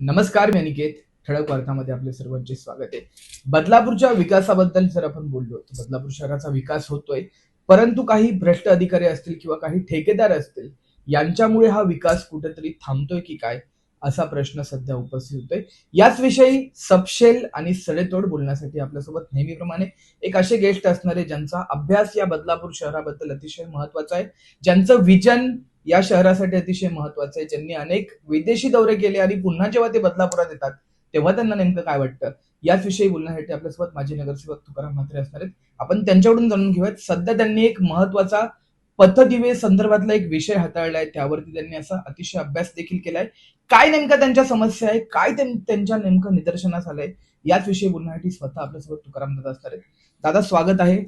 नमस्कार मी अनिकेत. ठळक वार्तामध्ये आपले सर्वांचे स्वागत आहे. बदलापूरच्या विकासाबद्दल जर आपण बोललो तर बदलापूर शहराचा विकास होतोय. परंतु काही भ्रष्ट अधिकारी असतील किंवा काही ठेकेदार असतील यांच्यामुळे हा विकास कुठेतरी थांबतोय की काय असा प्रश्न सध्या उपस्थित होतोय. याच विषयी सपशेल आणि सडेतोड बोलण्यासाठी आपल्यासोबत नेहमीप्रमाणे एक असे गेस्ट असणारे ज्यांचा अभ्यास या बदलापूर शहराबद्दल अतिशय महत्त्वाचा आहे. ज्यांचं विजन या शहरासाठी अतिशय महत्वाचं आहे. ज्यांनी अनेक विदेशी दौरे केले आणि पुन्हा जेव्हा ते बदलापुरात येतात तेव्हा त्यांना नेमकं काय वाटतं? याच विषयी बोलण्यासाठी आपल्यासोबत माजी नगरसेवक तुकाराम म्हात्रे असणार आहेत. आपण त्यांच्याकडून जाणून घेऊयात. सध्या त्यांनी एक महत्त्वाचा पथदिवे संदर्भातला एक विषय हाताळलाय त्यावरती त्यांनी असा अतिशय अभ्यास देखील केलाय काय नेमका त्यांच्या समस्या आहे काय त्यांच्या नेमकं निदर्शनास आलंय? याच विषयी बोलण्यासाठी स्वतः आपल्यासोबत तुकाराम दादा असणार आहेत. दादा स्वागत आहे.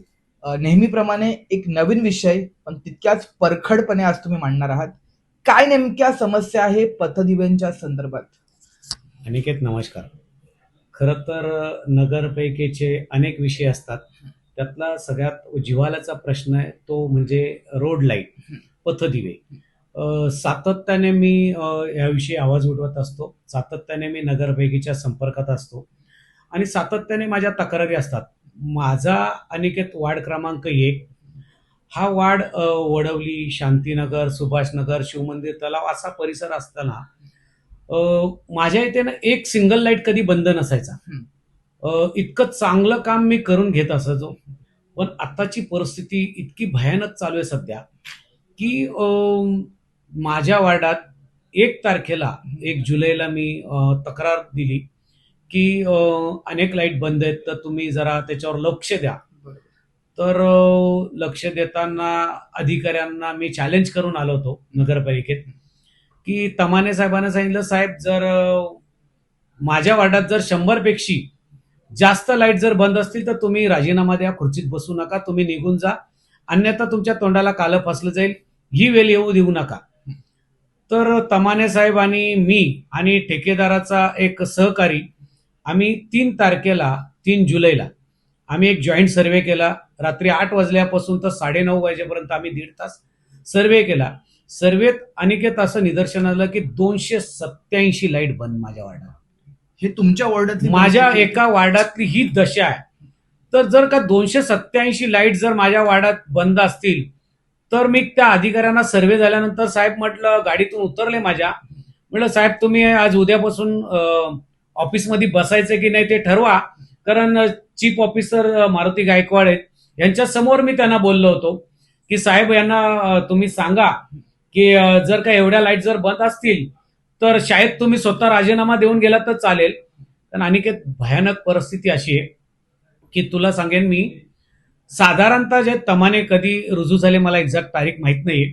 नेहमीप्रमाणे एक नवीन विषय पण तितक्याच परखडपणे आज तुम्ही मांडणार आहात. काय नेमक्या समस्या आहे पथदिव्यांच्या संदर्भात? अनिकेत नमस्कार. खरं तर नगरपालिकेचे अनेक विषय असतात. त्यातला सगळ्यात जिवालाचा प्रश्न आहे तो म्हणजे रोड लाइट पथदिवे. सातत्याने मी याविषयी आवाज उठवत असतो. सातत्याने मी नगरपालिकेच्या संपर्कात असतो. आणि सातत्याने माझ्या तक्रारी असतात. माझा अनिकेत वार्ड क्रमांक एक. हा वार्ड वडवली शांतीनगर सुभाषनगर शिवमंदिर तलाव असा परिसर असताना माझ्या इथे ना एक सिंगल लाइट कधी बंद नसायचा. इतकं चांगलं काम मी करून घेत असायचो. पण आत्ताची परिस्थिती इतकी भयानक चालू आहे सध्या की माझ्या वार्डात एक तारखेला एक जुलैला मी तक्रार दिली. की अनेक लाइट बंद आहेत तर तुम्ही जरा त्याच्यावर लक्ष द्या. तर लक्ष देताना अधिकाऱ्यांना मी चॅलेंज करून आलो होतो नगरपालिकेत की तमाने साहेबांना सांगितलं साहेब जर माझ्या वार्डात जर शंभर पेक्षी जास्त लाइट जर बंद असतील तर तुम्ही राजीनामा द्या खुर्चीत बसू नका तुम्ही निघून जा. अन्यथा तुमच्या तोंडाला कालं फसलं जाईल ही वेळ येऊ देऊ नका. तर तमाने साहेब आणि मी आणि ठेकेदाराचा एक सहकारी आम्ही तीन तारखेला तीन जुलैला आम्ही एक जॉईंट सर्वे केला. रात्री आठ वाजल्यापासून तर साडेनऊ वाजेपर्यंत आम्ही दीड तास सर्वे केला. सर्वेत अनिकेत असं निदर्शन आलं की दोनशे सत्याऐंशी लाइट बंद माझ्या वार्डात हे तुमच्या वॉर्डातली माझ्या. एका वार्डातली ही दशा आहे. तर जर का दोनशे सत्याऐंशी लाइट जर माझ्या वार्डात बंद असतील तर मी त्या अधिकाऱ्यांना सर्वे झाल्यानंतर साहेब म्हटलं गाडीतून उतरले माझ्या. म्हटलं साहेब तुम्ही आज उद्यापासून ऑफिसमध्ये बसायचं की नाही ते ठरवा. कारण चीफ ऑफिसर मारुती गायकवाड आहेत. यांच्या समोर मी त्यांना बोललो होतो की साहेब यांना तुम्ही सांगा की जर का एवढ्या लाइट जर बंद असतील तर शाळेत तुम्ही स्वतः राजीनामा देऊन गेला तर चालेल. पण अनिकेत भयानक परिस्थिती अशी आहे की तुला सांगेन मी साधारणतः जे तमाने कधी रुजू झाले मला एक्झॅक्ट तारीख माहीत नाही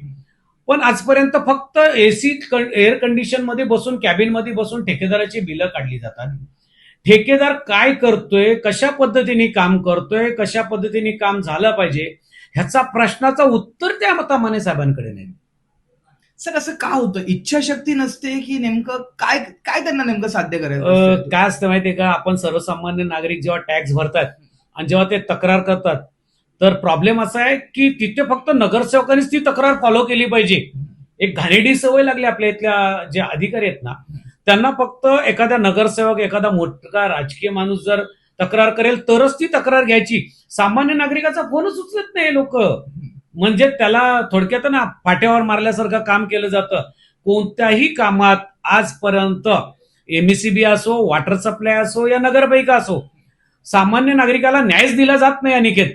पण आजपर्यंत फक्त एसी एअर कंडिशनमध्ये बसून कॅबिनमध्ये बसून ठेकेदाराची बिलं काढली जातात. ठेकेदार काय करतोय कशा पद्धतीने काम करतोय कशा पद्धतीने काम झालं पाहिजे ह्याचा प्रश्नाचं उत्तर त्या तमाने साहेबांकडे नाही. सर असं का होतं? इच्छाशक्ती नसते की नेमकं काय काय त्यांना नेमकं साध्य करायचं? काय असतं माहितीये का? आपण सर्वसामान्य नागरिक जेव्हा टॅक्स भरतात आणि जेव्हा ते तक्रार करतात तर प्रॉब्लेम असा आहे की तिथे फक्त नगरसेवकांनीच ती तक्रार फॉलो केली पाहिजे. एक घाणेडी सवय लागली आपल्या इथल्या जे अधिकारी आहेत ना त्यांना फक्त एखादा नगरसेवक एखादा मोठा राजकीय माणूस जर तक्रार करेल तरच ती तक्रार घ्यायची. सामान्य नागरिकाचा फोनच उचलत नाही लोक. म्हणजे त्याला थोडक्यात ना फाट्यावर मारल्यासारखं काम केलं जातं. कोणत्याही कामात आजपर्यंत एमएससीबी असो वॉटर सप्लाय असो या नगरपालिका असो सामान्य नागरिकाला न्यायच दिला जात नाही अनिकेत.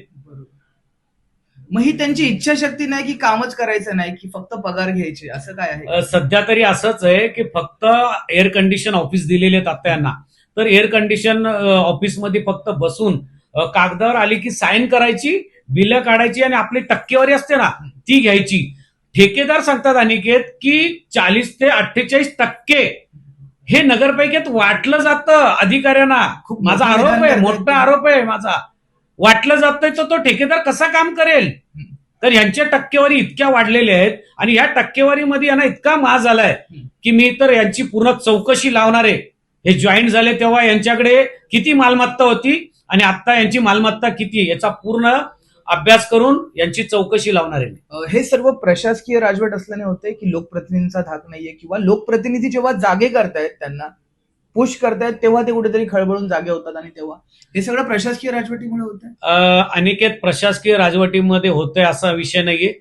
मग ही त्यांची इच्छाशक्ती नाही की कामच करायचं नाही की फक्त पगार घ्यायचे. असं काय आहे? सध्या तरी असंच आहे की फक्त एअर कंडिशन ऑफिस दिलेले आहेत आता यांना तर एअर कंडिशन ऑफिसमध्ये फक्त बसून कागदावर आली की साईन करायची बिलं काढायची आणि आपली टक्केवारी असते ना ती घ्यायची. ठेकेदार सांगतात अनिकेत की चाळीस ते अठ्ठेचाळीस टक्के हे नगरपालिकेत वाटलं जातं अधिकाऱ्यांना. खूप माझा आरोप आहे मोठा. आरोप आहे माझा. वाटलं जातंय तर तो ठेकेदार कसा काम करेल? तर यांच्या टक्केवारी इतक्या वाढलेल्या आहेत आणि या टक्केवारीमध्ये यांना इतका माज झालाय की मी तर यांची पूर्ण चौकशी लावणार आहे. हे जॉईन झाले तेव्हा यांच्याकडे किती मालमत्ता होती आणि आता यांची मालमत्ता किती याचा पूर्ण अभ्यास करून यांची चौकशी लावणार आहे हे सर्व प्रशासकीय राजवट असल्याने होते की लोकप्रतिनिधींचा धाक नाहीये किंवा लोकप्रतिनिधी जेव्हा जागे करतायत त्यांना पुश करतायत तेव्हा ते कुठेतरी खळबळून जागे होतात आणि तेव्हा. हे सगळं प्रशासकीय राजवटीमुळे होत आहे अनिकेत प्रशासकीय राजवटीमध्ये होतंय असा विषय नाहीये.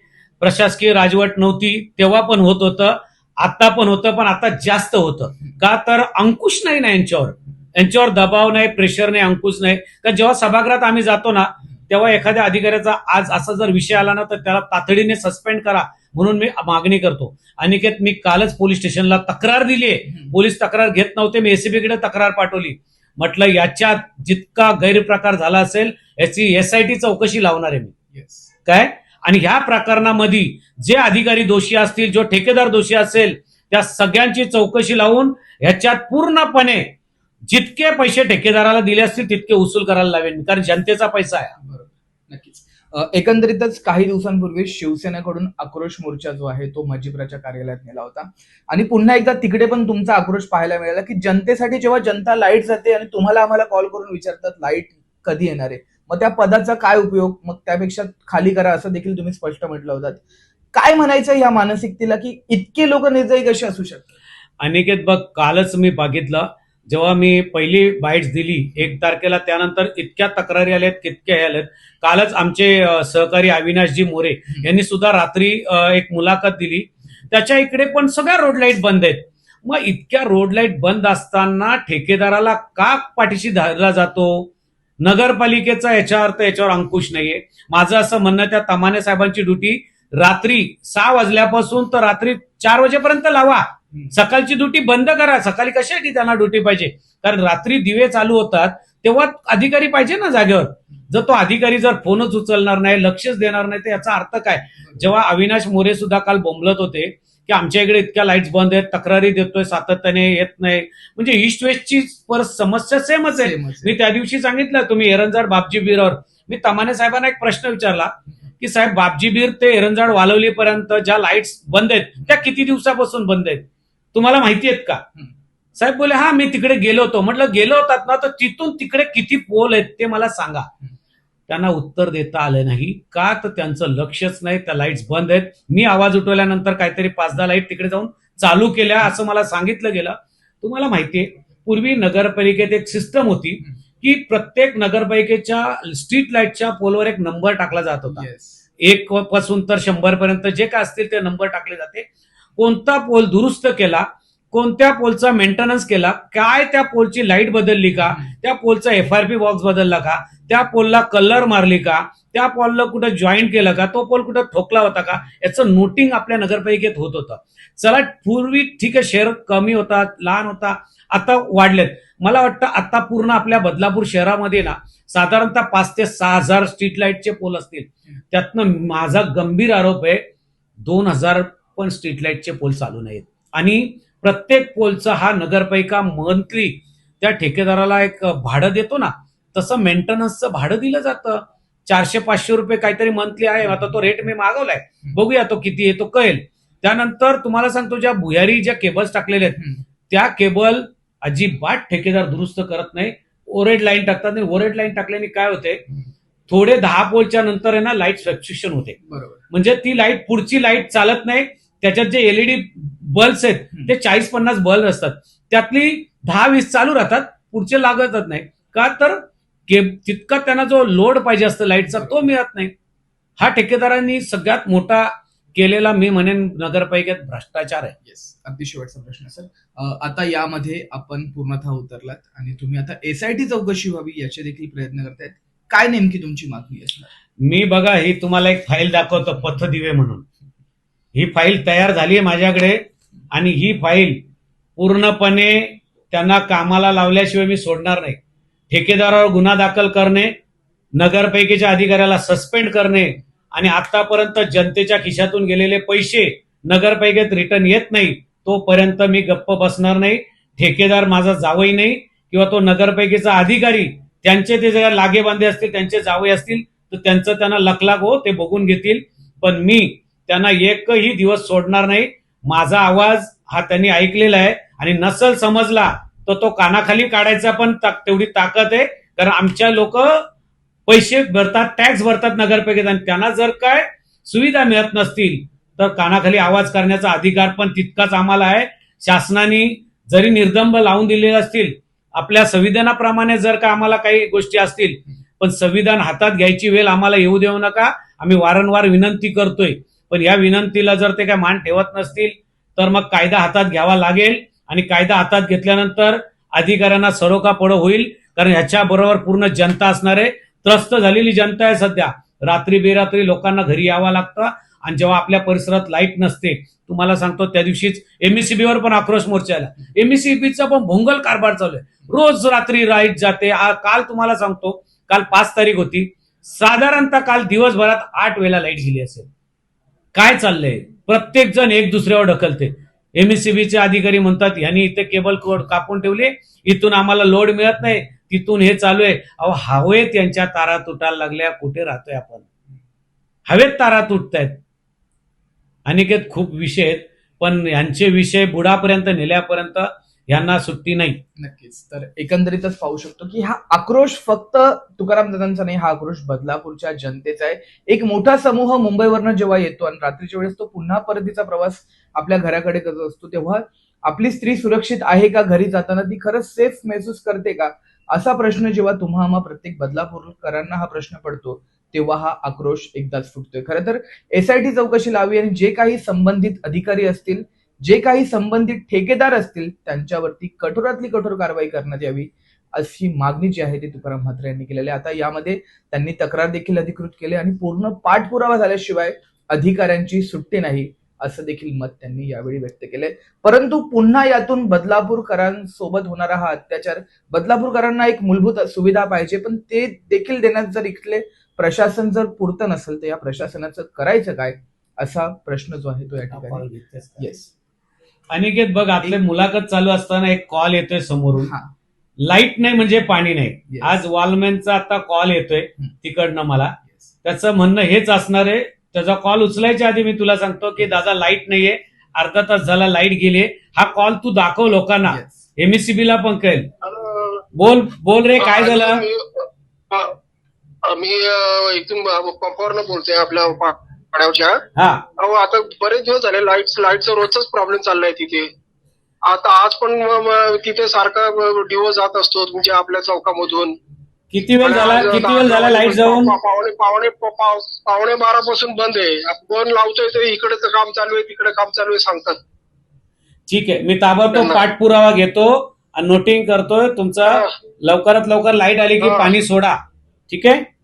प्रशासकीय राजवट नव्हती तेव्हा पण होत होतं आता पण होतं पण आता जास्त होतं. का तर अंकुश नाही ना यांच्यावर. यांच्यावर दबाव नाही प्रेशर नाही अंकुश नाही. कारण जेव्हा सभागृहात आम्ही जातो ना तेव्हा एखाद्या अधिकाऱ्याचा आज असा जर विषय आला ना तर त्याला तातडीने सस्पेंड करा. म्हणून मी मागणी करतो. अनिकेत मी कालच पोलीस स्टेशनला तक्रार दिली आहे. पोलीस तक्रार घेत नव्हते मी एसीबी कडे तक्रार पाठवली. म्हटलं याच्यात जितका गैरप्रकार झाला असेल याची एसआयटी चौकशी लावणार आहे मी. काय? आणि ह्या प्रकरणामध्ये जे अधिकारी दोषी असतील जो ठेकेदार दोषी असेल त्या सगळ्यांची चौकशी लावून ह्याच्यात पूर्णपणे जितके पैसे ठेकेदाराला दिले असतील तितके उसूल करायला लावेन कारण जनतेचा पैसा आहे. नक्कीच. एकंदरीतच काही दिवसांपूर्वी शिवसेनेकडून आक्रोश मोर्चा जो आहे तो मजिप्राच्या कार्यालयात नेला होता. आणि पुन्हा एकदा तिकडे पण तुमचा आक्रोश पाहायला मिळाला की जनतेसाठी जेव्हा जनता लाइट जाते आणि तुम्हाला आम्हाला कॉल करून विचारतात लाइट कधी येणार आहे? मग त्या पदाचा काय उपयोग? मग त्यापेक्षा खाली करा असं देखील तुम्ही स्पष्ट म्हटलं होतं. काय म्हणायचं या मानसिकतेला की इतके लोक निर्जयी कसे असू शकतात? अनिकेत बघ कालच मी बघितलं. जेव्हा मी पहिली बाईट्स दिली एक तारखेला त्यानंतर इतक्या तक्रारी आल्यात कितक्या हे आल्यात. कालच आमचे सहकारी अविनाशजी मोरे यांनी सुद्धा रात्री एक मुलाखत दिली. त्याच्या इकडे पण सगळ्या रोड लाइट बंद आहेत. मग इतक्या रोड लाइट बंद असताना ठेकेदाराला का पाठीशी धरला जातो? नगरपालिकेचा याच्या अर्थ याच्यावर अंकुश नाहीये. माझं असं म्हणणं त्या तमाने साहेबांची ड्युटी रात्री सहा वाजल्यापासून तर रात्री चार वाजेपर्यंत लावा. सकाळची ड्युटी बंद करा. सकाळी कशासाठी त्यांना ड्युटी पाहिजे? कारण रात्री दिवे चालू होतात तेव्हा अधिकारी पाहिजे ना जागेवर. जर तो अधिकारी जर फोनच उचलणार नाही लक्षच देणार नाही तर याचा अर्थ काय? जेव्हा अविनाश मोरे सुद्धा काल बोंबलत होते की आमच्या इकडे इतक्या लाईट्स बंद आहेत तक्रारी देतोय सातत्याने येत नाही. म्हणजे ईस्ट वेस्टची पर समस्या सेमच आहे. मी त्या दिवशी सांगितलं तुम्ही एरंजाड बापजी बीरवर. मी तमाने साहेबांना एक प्रश्न विचारला की साहेब बापजी बीर ते एरंजाड वालवलीपर्यंत ज्या लाईट्स बंद आहेत त्या किती दिवसापासून बंद आहेत? तुम्हाला माहिती आहेत का. साहेब बोले हा मी तिकडे गेलो होतो. म्हटलं गेलो होतात ना तर तिथून तिकडे किती पोल आहेत ते मला सांगा. त्यांना उत्तर देता आलं नाही. का? तर त्यांचं लक्षच नाही त्या लाईट्स बंद आहेत. मी आवाज उठवल्यानंतर काहीतरी पाच दहा लाइट तिकडे जाऊन चालू केल्या असं मला सांगितलं गेलं. तुम्हाला माहितीये पूर्वी नगरपालिकेत एक सिस्टम होती की प्रत्येक नगरपालिकेच्या स्ट्रीट लाईटच्या पोलवर एक नंबर टाकला जात होता. Yes. एक पासून तर शंभर पर्यंत जे काय असतील ते नंबर टाकले जाते. कोणता पोल दुरुस्त केला कोणत्या पोलचा मेंटेनन्स केला काय त्या पोलची लाइट बदलली का त्या पोलचा एफ आर पी बॉक्स बदलला का त्या पोलला कलर मारली का त्या पोलला कुठं जॉईन केलं का तो पोल कुठं ठोकला होता का याचं नोटिंग आपल्या नगरपालिकेत होत होतं. चला पूर्वी ठीक आहे शहर कमी होता लहान होता आता वाढलेत. मला वाटतं आता पूर्ण आपल्या बदलापूर शहरामध्ये ना साधारणतः पाच ते सहा हजार स्ट्रीट लाईटचे पोल असतील. त्यातनं माझा गंभीर आरोप आहे दोन हजार पण स्ट्रीट लाईटचे पोल चालू नाहीत. आणि प्रत्येक पोलचा हा नगरपालिका मंथली त्या ठेकेदाराला एक भाडं देतो ना तसं मेंटेनन्सचं भाडं दिलं जातं. चारशे पाचशे रुपये काहीतरी मंथली आहे. आता तो रेट मी मागवलाय. बघूया तो किती आहे तो कळेल. त्यानंतर तुम्हाला सांगतो ज्या भुयारी ज्या केबल्स टाकलेल्या आहेत. त्या केबल अजिबात ठेकेदार दुरुस्त करत नाही. ओरेड लाईन टाकतात आणि ओरेड लाईन टाकल्याने काय होते? थोडे दहा पोलच्या नंतर आहे ना लाइट सबस्क्रिप्शन होते. बरोबर. म्हणजे ती लाइट पुढची लाइट चालत नाही. त्याच्यात जे एलईडी बल्ब्स आहेत ते चाळीस पन्नास बल्ब असतात. त्यातली दहा वीस चालू राहतात पुढचे लागतच नाही. का तर के तितका त्यांना जो लोड पाहिजे असतं लाईटचा तो मिळत नाही. हा ठेकेदारांनी सगळ्यात मोठा केलेला मी म्हणेन नगरपालिकेत भ्रष्टाचार आहे. येस अगदी शेवटचा प्रश्न सर. आता यामध्ये आपण पूर्णतः उतरलात आणि तुम्ही आता एसआयटी चौकशी व्हावी याचे देखील प्रयत्न करतायत. काय नेमकी तुमची मागणी असणार? मी बघा ही तुम्हाला एक फाईल दाखवतो पथदिवे म्हणून. ही फाईल तयार झाली आहे माझ्याकडे आणि ही फाईल पूर्णपणे त्यांना कामाला लावल्याशिवाय मी सोडणार नाही. ठेकेदारावर गुन्हा दाखल करणे नगरपालिकेच्या अधिकाऱ्याला सस्पेंड करणे आणि आतापर्यंत जनतेच्या खिशातून गेलेले पैसे नगरपालिकेत रिटर्न येत नाही तोपर्यंत मी गप्प बसणार नाही. ठेकेदार माझा जावई नाही किंवा तो नगरपालिकेचा अधिकारी त्यांचे ते जर लागे बांधे असतील त्यांचे जावई असतील तर त्यांचं त्यांना लखलाग हो ते बघून घेतील. पण मी त्यांना एकही दिवस सोडणार नाही. माझा आवाज हा त्यांनी ऐकलेला आहे आणि नसल समजला तर तो कानाखाली काढायचा पण तेवढी ताकद आहे. कारण आमच्या लोक पैसे भरतात टॅक्स भरतात नगरपालिकेत आणि त्यांना जर काय सुविधा मिळत नसतील तर कानाखाली आवाज करण्याचा अधिकार पण तितकाच आम्हाला आहे. शासनाने जरी निर्दंब लावून दिलेले असतील आपल्या संविधानाप्रमाणे जर का आम्हाला काही गोष्टी असतील पण संविधान हातात घ्यायची वेळ आम्हाला येऊ देऊ नका. आम्ही वारंवार विनंती करतोय. पण या विनंतीला जर ते काय मान ठेवत नसतील तर मग कायदा हातात घ्यावा लागेल आणि कायदा हातात घेतल्यानंतर अधिकाऱ्यांना सरोका पडं होईल कारण ह्याच्या बरोबर पूर्ण जनता असणार आहे. त्रस्त झालेली जनता आहे सध्या. रात्री बेरात्री लोकांना घरी यावं लागतं आणि जेव्हा आपल्या परिसरात लाइट नसते तुम्हाला सांगतो त्या दिवशीच एमएससीबी वर पण आक्रोश मोर्चा आला. एमएससीबीचा पण भोंगल कारभार चालू आहे. रोज रात्री लाइट जाते. काल तुम्हाला सांगतो काल पाच तारीख होती. साधारणतः काल दिवसभरात आठ वेळा लाइट गेली असेल. काय चाललंय? प्रत्येक जण एक दुसऱ्यावर ढकलते. एमएससीबीचे अधिकारी म्हणतात यांनी इथे केबल कोड कापून ठेवले. इथून आम्हाला लोड मिळत नाही. तिथून हे चालू आहे. अहो हवेत यांच्या तारा तुटायला लागल्या. कुठे राहतोय आपण? हवेत तारा तुटतायत. अनिकेत खूप विषय आहेत. पण यांचे विषय बुडापर्यंत नेल्यापर्यंत यांना सुट्टी नाही. नक्कीच. तर एकंदरीतच पाहू शकतो की हा आक्रोश फक्त तुकाराम दादांचा नाही हा आक्रोश बदलापूरच्या जनतेचा आहे. एक मोठा समूह मुंबईवरनं जेव्हा येतो आणि रात्रीच्या वेळेस तो पुन्हा परतीचा प्रवास आपल्या घराकडे करत असतो तेव्हा आपली स्त्री सुरक्षित आहे का घरी जाताना ती खरंच सेफ महसूस करते का? असा प्रश्न जेव्हा तुम्हा आम्हा प्रत्येक बदलापूरकरांना हा प्रश्न पडतो तेव्हा हा आक्रोश एकदाच फुटतोय. खरं तर एसआयटी चौकशी लावी आणि जे काही संबंधित अधिकारी असतील जे काही संबंधित ठेकेदार असतील त्यांच्यावरती कठोरातली कठोर कारवाई करण्यात यावी अशी मागणी जी आहे ती तुकाराम म्हात्रे यांनी केलेली आता यामध्ये त्यांनी तक्रार देखील अधिकृत केली आणि पूर्ण पाठपुरावा झाल्याशिवाय अधिकाऱ्यांची सुट्टी नाही असं देखील मत त्यांनी यावेळी व्यक्त केलंय परंतु पुन्हा यातून बदलापूरकरांसोबत होणारा हा अत्याचार बदलापूरकरांना एक मूलभूत सुविधा पाहिजे पण ते देखील देण्यात जर इथले प्रशासन जर पुरतं नसेल तर या प्रशासनाचं करायचं काय असा प्रश्न जो आहे तो या ठिकाणी येस अनिकेत बघ आपले मुलाखत चालू असताना एक कॉल येतोय समोरून. हा. लाइट नाही म्हणजे पाणी नाही. Yes. आज वॉलमॅनचा आता कॉल येतोय. तिकडनं मला. त्याचं म्हणणं हेच असणार आहे. त्याचा कॉल उचलायच्या आधी मी तुला सांगतो की दादा लाइट नाहीये. अर्धा तास झाला लाइट गेली हा कॉल तू दाखव लोकांना. Yes. एमएससीबी ला पण कळेल. बोल बोल रे काय झालं? मी- मी अ, इथून पंपावरनं बोलतोय आपल्या पा- पाड्यावरच्या हा. अहो आता बरेच दिवस झाले लाइट लाईटचा रोजचाच प्रॉब्लेम चाललाय तिथे. आता आज पण म- म- तिथे सारखा डिवो जात असतो तुमच्या आपल्या चौकामधून. किती वेळ झाला किती वेळ झाला लाइट जाऊन? पा- पावणे पावणे पाव- पावणे बारा पासून बंद आहे. फोन लावतोय तर इकडेच काम चालू आहे तिकडे काम चालू आहे सांगतात. ठीक आहे मी ताबडतोब पाठपुरावा घेतो आणि नोटिंग करतोय. तुमचा हा. लवकरात लवकर लाइट आली की हा. पाणी सोडा. ठीक आहे?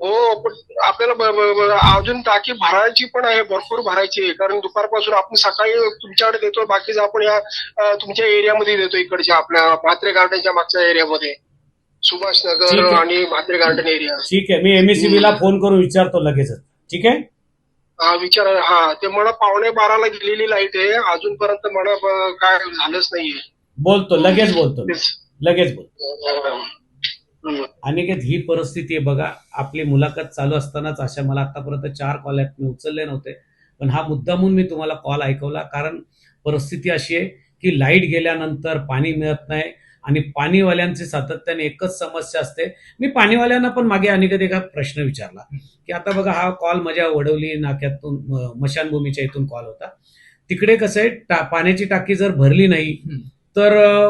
हो पण आपल्याला अजून टाकी भरायची पण आहे भरपूर भरायची आहे. कारण दुपारपासून आपण सकाळी तुमच्याकडे देतो बाकीचं आपण या तुमच्या एरियामध्ये देतो इकडच्या आपल्या म्हात्रे गार्डनच्या मागच्या एरियामध्ये. ठीक सुभाषनगर आहे. आणि म्हात्रे गार्डन एरिया. ठीक आहे. मी एमएससीबी ला फोन करून विचारतो लगेचच. ठीक आहे? हा विचार. हा ते मला पावणे बाराला गेलेली लाइट आहे. अजूनपर्यंत मला काय झालंच नाहीये. बोलतो. लगेच बोलतो. लगेच बोलतो. हम्म. अनिकेत ही परिस्थिती आहे बघा. आपली मुलाखत चालू असतानाच अशा मला आतापर्यंत चार कॉल आहेत मी उचलले नव्हते. पण हा मुद्दामून मी तुम्हाला कॉल ऐकवला. कारण परिस्थिती अशी आहे की लाइट गेल्यानंतर पाणी मिळत नाही आणि पाणीवाल्यांची सातत्याने एकच समस्या असते. मी पाणीवाल्यांना पण मागे अनिकेत एका प्रश्न विचारला की आता बघा हा कॉल माझ्या वडवली नाक्यातून मशानभूमीच्या इथून कॉल होता. तिकडे कसं आहे टा- पाण्याची टाकी जर भरली नाही. तर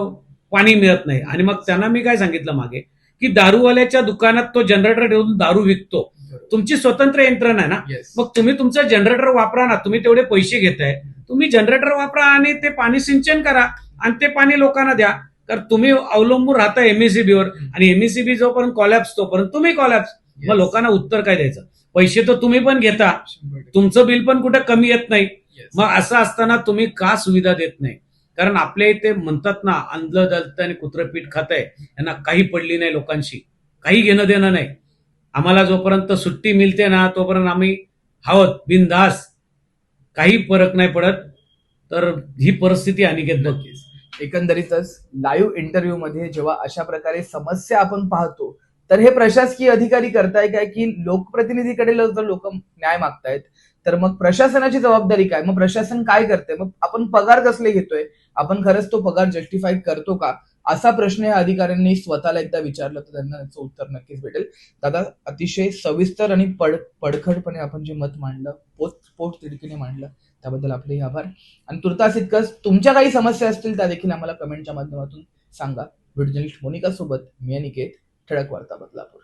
पाणी मिळत नाही. आणि मग त्यांना मी काय सांगितलं मागे? की दारूवाल्याच्या दुकानात तो जनरेटर ठेवून दारू विकतो. तुमची स्वतंत्र यंत्रणा आहे ना? मग तुम्ही तुमचं जनरेटर वापरा ना. तुम्ही तेवढे पैसे घेताय. तुम्ही जनरेटर वापरा आणि ते पाणी सिंचन करा आणि ते पाणी लोकांना द्या. कारण तुम्ही अवलंबून राहता MSEB वर आणि एमएससीबी जोपर्यंत कॉलॅप्स तोपर्यंत तुम्ही कॉलॅप्स मग लोकांना उत्तर काय द्यायचं? पैसे तर तुम्ही पण घेता. तुमचं बिल पण कुठे कमी येत नाही. मग असं असताना तुम्ही का सुविधा देत नाही? कारण आपल्या इथे म्हणतात ना अंधलं दलत आणि कुत्रं पीठ खात आहे यांना काही पडली नाही लोकांशी. काही घेणं देणं नाही. आम्हाला जोपर्यंत सुट्टी मिळते ना तोपर्यंत आम्ही हवत बिनधास काही फरक नाही पडत. तर ही परिस्थिती अनिकेत नक्कीच एकंदरीतच लाईव्ह इंटरव्ह्यू मध्ये जेव्हा अशा प्रकारे समस्या आपण पाहतो तर हे प्रशासकीय अधिकारी करताय काय की लोकप्रतिनिधीकडे जर लोक न्याय मागतायत तर मग प्रशासनाची जबाबदारी काय? मग प्रशासन काय करते मग आपण पगार कसले घेतोय? आपण खरंच तो पगार जस्टिफाय करतो का? असा प्रश्न या अधिकाऱ्यांनी स्वतःला एकदा विचारलं तर त्यांना याचं उत्तर नक्कीच भेटेल. दादा अतिशय सविस्तर आणि पड पडखडपणे आपण जे मत मांडलं पोट पोट तिडकीने मांडलं त्याबद्दल आपलेही आभार. आणि तुर्तास इतकंच तुमच्या काही समस्या असतील त्या देखील आम्हाला कमेंटच्या माध्यमातून सांगा. व्हिडिओ मोनिका सोबत मी अनिकेत ठळक वार्ता बदलापूर